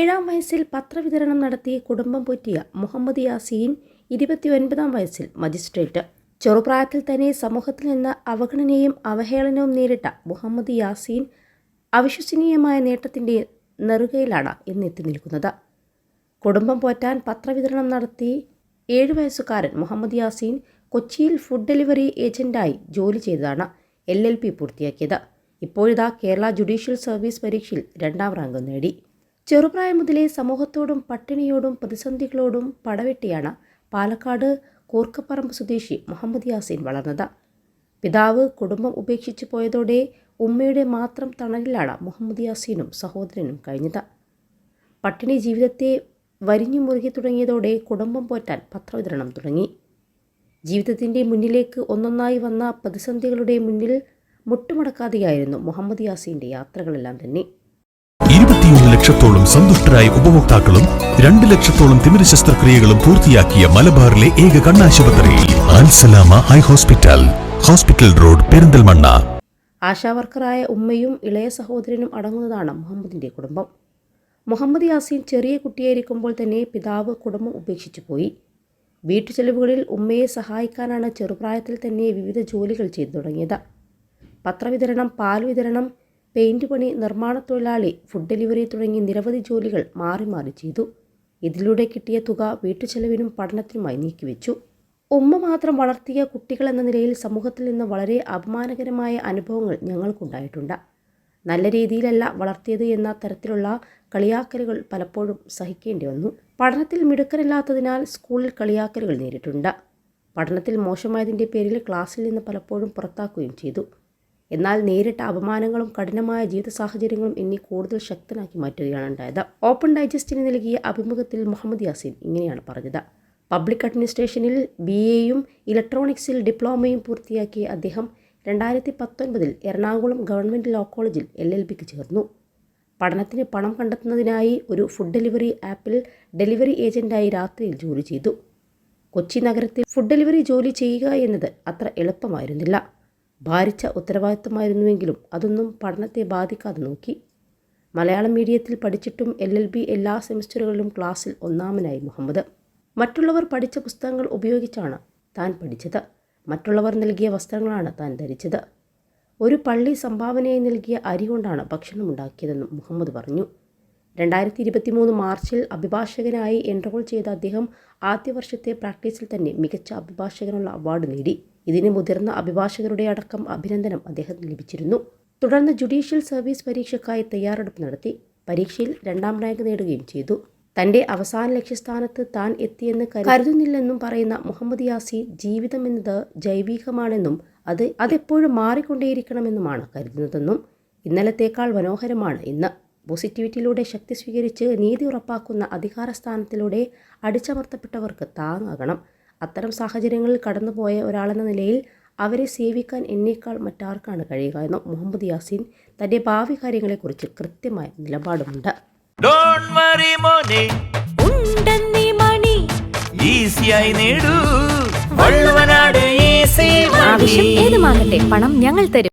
ഏഴാം വയസ്സിൽ പത്രവിതരണം നടത്തി കുടുംബം പോറ്റിയ മുഹമ്മദ് യാസീൻ ഇരുപത്തിയൊൻപതാം വയസ്സിൽ മജിസ്ട്രേറ്റ്. ചെറുപ്രായത്തിൽ തന്നെ സമൂഹത്തിൽ നിന്ന് അവഗണനയും അവഹേളനവും നേരിട്ട മുഹമ്മദ് യാസീൻ അവിശ്വസനീയമായ നേട്ടത്തിന്റെ നെറുകയിലാണ് ഇന്ന് എത്തി നിൽക്കുന്നത്. കുടുംബം പോറ്റാൻ പത്രവിതരണം നടത്തി ഏഴു വയസ്സുകാരൻ മുഹമ്മദ് യാസീൻ കൊച്ചിയിൽ ഫുഡ് ഡെലിവറി ഏജന്റായി ജോലി ചെയ്തതാണ് എൽ എൽ പി പൂർത്തിയാക്കിയത്. ഇപ്പോഴിതാ കേരള ജുഡീഷ്യൽ സർവീസ് പരീക്ഷയിൽ രണ്ടാം റാങ്ക് നേടി. ചെറുപ്രായം മുതലേ സമൂഹത്തോടും പട്ടിണിയോടും പ്രതിസന്ധികളോടും പടവെട്ടിയാണ് പാലക്കാട് കൂർക്കപ്പറമ്പ് സ്വദേശി മുഹമ്മദ് യാസീൻ വളർന്നത്. പിതാവ് കുടുംബം ഉപേക്ഷിച്ചു പോയതോടെ ഉമ്മയുടെ മാത്രം തണലിലാണ് മുഹമ്മദ് യാസീനും സഹോദരനും കഴിഞ്ഞത്. പട്ടിണി ജീവിതത്തെ വരിഞ്ഞു മുറുകി തുടങ്ങിയതോടെ കുടുംബം പോറ്റാൻ പത്രവിതരണം തുടങ്ങി. ജീവിതത്തിന്റെ മുന്നിലേക്ക് ഒന്നൊന്നായി വന്ന പ്രതിസന്ധികളുടെ മുന്നിൽ മുട്ടുമടക്കാതെയായിരുന്നു മുഹമ്മദ് യാസീന്റെ യാത്രകളെല്ലാം തന്നെ. ഇരുപത്തിയൊന്ന് ലക്ഷത്തോളം സന്തുഷ്ടരായ ഉപഭോക്താക്കളും രണ്ട് ലക്ഷത്തോളം തിമിര ശസ്ത്രക്രിയകളും പൂർത്തിയാക്കിയ മലബാറിലെ ഏക കണ്ണാശുപത്രി Al Salama eye hospital. Hospital road Perinthalmanna. ആശാവർക്കറായ ഉമ്മയും ഇളയ സഹോദരനും അടങ്ങുന്നതാണ് മുഹമ്മദിന്റെ കുടുംബം. മുഹമ്മദ് യാസീൻ ചെറിയ കുട്ടിയായിരിക്കുമ്പോൾ തന്നെ പിതാവ് കുടുംബം ഉപേക്ഷിച്ചു പോയി. വീട്ടു ചെലവുകളിൽ ഉമ്മയെ സഹായിക്കാനാണ് ചെറുപ്രായത്തിൽ തന്നെ വിവിധ ജോലികൾ ചെയ്തു തുടങ്ങിയത്. പത്രവിതരണം പാൽ വിതരണം പെയിന്റ് പണി നിർമ്മാണ തൊഴിലാളി ഫുഡ് ഡെലിവറി തുടങ്ങി നിരവധി ജോലികൾ മാറി മാറി ചെയ്തു. ഇതിലൂടെ കിട്ടിയ തുക വീട്ടുചെലവിനും പഠനത്തിനുമായി നീക്കിവെച്ചു. ഉമ്മ മാത്രം വളർത്തിയ കുട്ടികൾ എന്ന നിലയിൽ സമൂഹത്തിൽ നിന്ന് വളരെ അപമാനകരമായ അനുഭവങ്ങൾ ഞങ്ങൾക്കുണ്ടായിട്ടുണ്ട്. നല്ല രീതിയിലല്ല വളർത്തിയത് എന്ന തരത്തിലുള്ള കളിയാക്കലുകൾ പലപ്പോഴും സഹിക്കേണ്ടി വന്നു. പഠനത്തിൽ മിടുക്കരല്ലാത്തതിനാൽ സ്കൂളിൽ കളിയാക്കലുകൾ നേരിട്ടുണ്ട്. പഠനത്തിൽ മോശമായതിന്റെ പേരിൽ ക്ലാസ്സിൽ നിന്ന് പലപ്പോഴും പുറത്താക്കുകയും ചെയ്തു. എന്നാൽ നേരിട്ട അപമാനങ്ങളും കഠിനമായ ജീവിത സാഹചര്യങ്ങളും എന്നെ കൂടുതൽ ശക്തനാക്കി മാറ്റുകയാണ് ഉണ്ടായത്. ഓപ്പൺ ഡൈജസ്റ്റിന് നൽകിയ അഭിമുഖത്തിൽ മുഹമ്മദ് യാസിൻ ഇങ്ങനെയാണ് പറഞ്ഞത്. പബ്ലിക് അഡ്മിനിസ്ട്രേഷനിൽ ബി എയും ഇലക്ട്രോണിക്സിൽ ഡിപ്ലോമയും പൂർത്തിയാക്കിയ അദ്ദേഹം രണ്ടായിരത്തി പത്തൊൻപതിൽ എറണാകുളം ഗവൺമെന്റ് ലോ കോളേജിൽ എൽ എൽ ബിക്ക് ചേർന്നു. പഠനത്തിന് പണം കണ്ടെത്തുന്നതിനായി ഒരു ഫുഡ് ഡെലിവറി ആപ്പിൽ ഡെലിവറി ഏജന്റായി രാത്രിയിൽ ജോലി ചെയ്തു. കൊച്ചി നഗരത്തിൽ ഫുഡ് ഡെലിവറി ജോലി ചെയ്യുക എന്നത് അത്ര എളുപ്പമായിരുന്നില്ല. ഭാരിച്ച ഉത്തരവാദിത്തമായിരുന്നുവെങ്കിലും അതൊന്നും പഠനത്തെ ബാധിക്കാതെ നോക്കി. മലയാളം മീഡിയത്തിൽ പഠിച്ചിട്ടും എൽ എൽ ബി എല്ലാ സെമിസ്റ്ററുകളിലും ക്ലാസ്സിൽ ഒന്നാമനായി മുഹമ്മദ്. മറ്റുള്ളവർ പഠിച്ച പുസ്തകങ്ങൾ ഉപയോഗിച്ചാണ് താൻ പഠിച്ചത്. മറ്റുള്ളവർ നൽകിയ വസ്ത്രങ്ങളാണ് താൻ ധരിച്ചത്. ഒരു പള്ളി സംഭാവനയായി നൽകിയ അരി കൊണ്ടാണ് ഭക്ഷണം ഉണ്ടാക്കിയതെന്നും മുഹമ്മദ് പറഞ്ഞു. രണ്ടായിരത്തി ഇരുപത്തി മൂന്ന് മാർച്ചിൽ അഭിഭാഷകനായി എൻറോൾ ചെയ്ത അദ്ദേഹം ആദ്യ വർഷത്തെ പ്രാക്ടീസിൽ തന്നെ മികച്ച അഭിഭാഷകനുള്ള അവാർഡ് നേടി. ഇതിന് മുതിർന്ന അഭിഭാഷകരുടെ അടക്കം അഭിനന്ദനം അദ്ദേഹത്തിന് ലഭിച്ചിരുന്നു. തുടർന്ന് ജുഡീഷ്യൽ സർവീസ് പരീക്ഷയ്ക്കായി തയ്യാറെടുപ്പ് നടത്തി പരീക്ഷയിൽ രണ്ടാം റാങ്ക് നേടുകയും ചെയ്തു. തന്റെ അവസാന ലക്ഷ്യസ്ഥാനത്ത് താൻ എത്തിയെന്ന് കരുതുന്നില്ലെന്നും പറയുന്ന മുഹമ്മദ് യാസി ജീവിതം എന്നത് ജൈവികമാണെന്നും അത് അതെപ്പോഴും മാറിക്കൊണ്ടേയിരിക്കണമെന്നുമാണ് കരുതുന്നതെന്നും ഇന്നലത്തേക്കാൾ മനോഹരമാണ് ഇന്ന് പോസിറ്റിവിറ്റിയിലൂടെ ശക്തി സ്വീകരിച്ച് നീതി ഉറപ്പാക്കുന്ന അധികാരസ്ഥാനത്തിലൂടെ അടിച്ചമർത്തപ്പെട്ടവർക്ക് താങ്ങാകണം. അത്തരം സാഹചര്യങ്ങളിൽ കടന്നുപോയ ഒരാളെന്ന നിലയിൽ അവരെ സേവിക്കാൻ എന്നേക്കാൾ മറ്റാർക്കാണ് കഴിയുക എന്ന് മുഹമ്മദ് യാസിൻ തന്റെ ഭാവി കാര്യങ്ങളെക്കുറിച്ച് കൃത്യമായ നിലപാടുമുണ്ട്. ഡോൺ വറി മോനെ. ഉണ്ടെന്നീ മണി. ഈസിയായി നേടൂ. വള്ളുവനാട് ഈസി ആവശ്യം ഏതുമാകട്ടെ പണം ഞങ്ങൾ തരും.